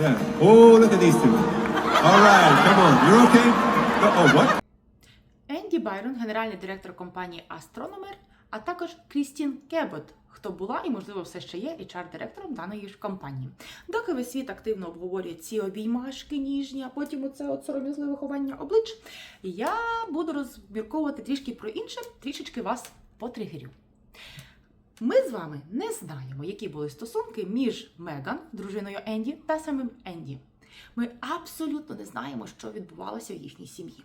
Yeah. Oh, look at these two. All right, come on. You're okay? Oh, what? Енді Байрон, генеральний директор компанії Астрономер, а також Крістін Кебот, хто була і, можливо, все ще є HR-директором даної ж компанії. Доки весь світ активно обговорює ці обіймашки ніжні, а потім оце от сором'язливе ховання облич, я буду розмірковувати трішки про інше, трішечки вас потригерю. Ми з вами не знаємо, які були стосунки між Меган, дружиною Енді, та самим Енді. Ми абсолютно не знаємо, що відбувалося в їхній сім'ї.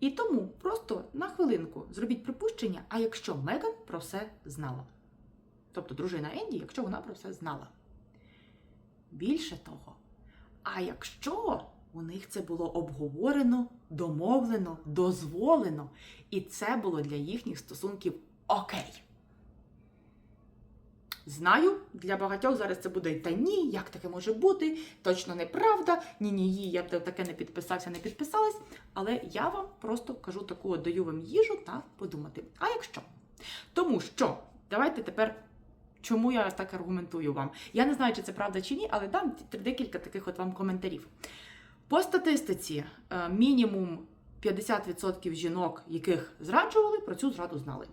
І тому просто на хвилинку зробіть припущення, а якщо Меган про все знала. Тобто дружина Енді, якщо вона про все знала. Більше того, а якщо у них це було обговорено, домовлено, дозволено, і це було для їхніх стосунків окей. Знаю, для багатьох зараз це буде та ні, як таке може бути, точно неправда, ні, ні, ні, я б таке не підписався, не підписалась. Але я вам просто кажу таку, даю вам їжу та подумати. А якщо? Тому що, давайте тепер. Чому я так аргументую вам? Я не знаю, чи це правда чи ні, але дам декілька таких от вам коментарів. По статистиці, е, мінімум 50% жінок, яких зраджували, про цю зраду знали.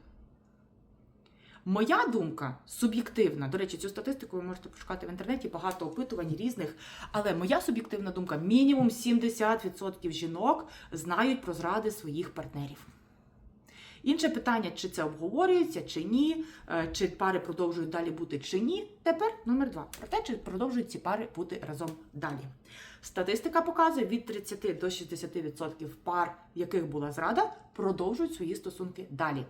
Моя думка суб'єктивна. До речі, цю статистику ви можете пошукати в інтернеті, багато опитувань різних. Але моя суб'єктивна думка: мінімум 70% жінок знають про зради своїх партнерів. Інше питання, чи це обговорюється, чи ні, е, чи пари продовжують далі бути, чи ні. Тепер номер два. Про те, чи продовжують ці пари бути разом далі. Статистика показує від 30 до 60% пар, в яких була зрада, продовжують свої стосунки далі.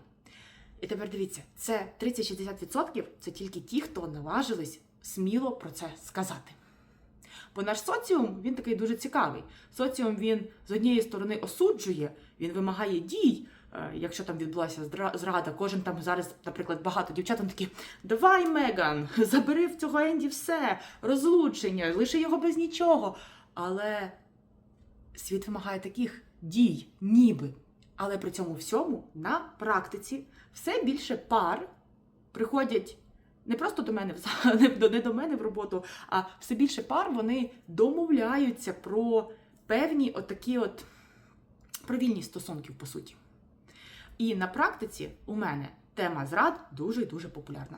І тепер дивіться, це 30-60% це тільки ті, хто наважились сміло про це сказати. Бо наш соціум він такий дуже цікавий. Соціум він з однієї сторони осуджує, він вимагає дій. Е, Якщо там відбулася зрада, кожен там зараз, наприклад, багато дівчат там такі: давай, Меган, забери в цього Енді все, розлучення, лиши його без нічого. Але світ вимагає таких дій, ніби. Але при цьому всьому на практиці все більше пар приходять не просто до мене, не до, не до мене в роботу, а все більше пар вони домовляються про певні отакі от про вільні стосунків, по суті. І на практиці у мене тема зрад дуже дуже популярна.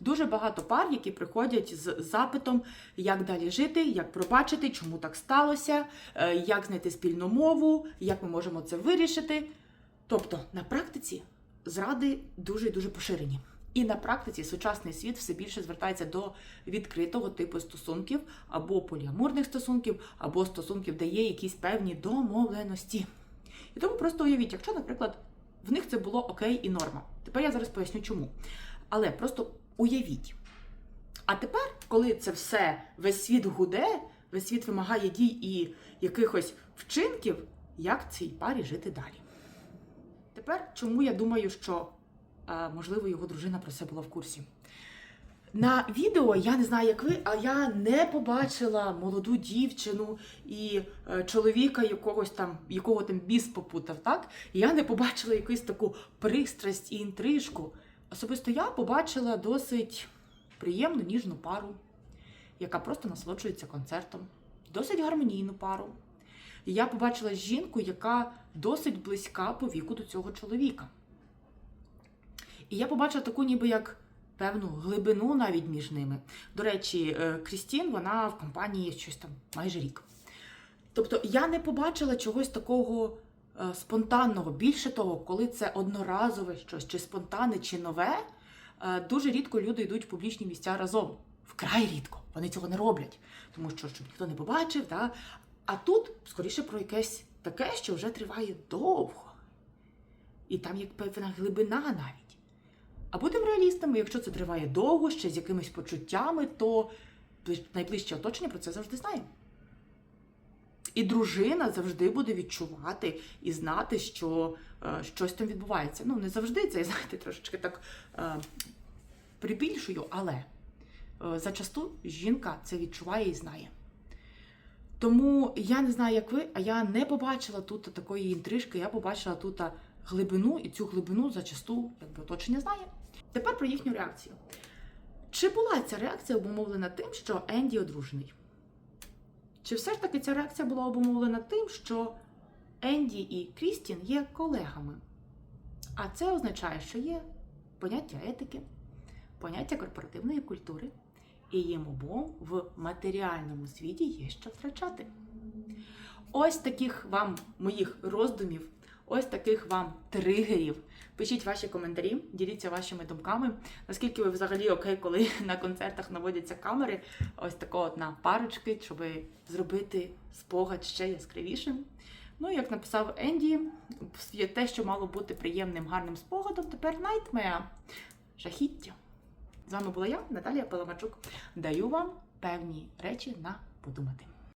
Дуже багато пар, які приходять з запитом, як далі жити, як пробачити, чому так сталося, е, як знайти спільну мову, як ми можемо це вирішити. Тобто на практиці зради дуже і дуже поширені. І на практиці сучасний світ все більше звертається до відкритого типу стосунків або поліамурних стосунків, або стосунків, де є якісь певні домовленості. І тому просто уявіть, якщо, наприклад, в них це було окей і норма. Тепер я зараз поясню чому. Але просто уявіть. А тепер, коли це все, весь світ гуде, весь світ вимагає дій і якихось вчинків, як цій парі жити далі. Тепер, чому я думаю, що е, можливо його дружина про це була в курсі? На відео я не знаю, як ви, а я не побачила молоду дівчину і е, чоловіка якогось там, якого там біс попутав, так? Я не побачила якусь таку пристрасть і інтрижку. Особисто я побачила досить приємну ніжну пару, яка просто насолоджується концертом, досить гармонійну пару. І я побачила жінку, яка досить близька по віку до цього чоловіка. І я побачила таку, ніби як певну глибину навіть між ними. До речі, е, Крістін, вона в компанії щось там майже рік. Тобто я не побачила чогось такого спонтанного. Більше того, коли це одноразове щось, чи спонтанне, чи нове, е, дуже рідко люди йдуть в публічні місця разом. Вкрай рідко. Вони цього не роблять, тому що щоб ніхто не побачив. Да? А тут скоріше про якесь таке, що вже триває довго. І там є певна глибина навіть. А будемо реалістами, якщо це триває довго, ще з якимись почуттями, то найближче оточення про це завжди знає. І дружина завжди буде відчувати і знати, що е, щось там відбувається. Ну, не завжди це, я знаєте, трошечки так е, прибільшую, але е, зачасту жінка це відчуває і знає. Тому я не знаю, як ви, а я не побачила тут такої інтрижки, я побачила тут глибину, і цю глибину зачасту якби, оточення знає. Тепер про їхню реакцію. Чи була ця реакція обумовлена тим, що Енді одружений? Чи все ж таки ця реакція була обумовлена тим, що Енді і Крістін є колегами? А це означає, що є поняття етики, поняття корпоративної культури, і їм обом в матеріальному світі є що втрачати. Ось таких вам моїх роздумів, ось таких вам тригерів. Пишіть ваші коментарі, діліться вашими думками. Наскільки ви взагалі окей, коли на концертах наводяться камери, ось такого от на парочки, щоб зробити спогад ще яскравішим. Ну, як написав Енді, те, що мало бути приємним, гарним спогадом, тепер найтмеа. Жахіття. З вами була я, Наталія Паламарчук. Даю вам певні речі на подумати.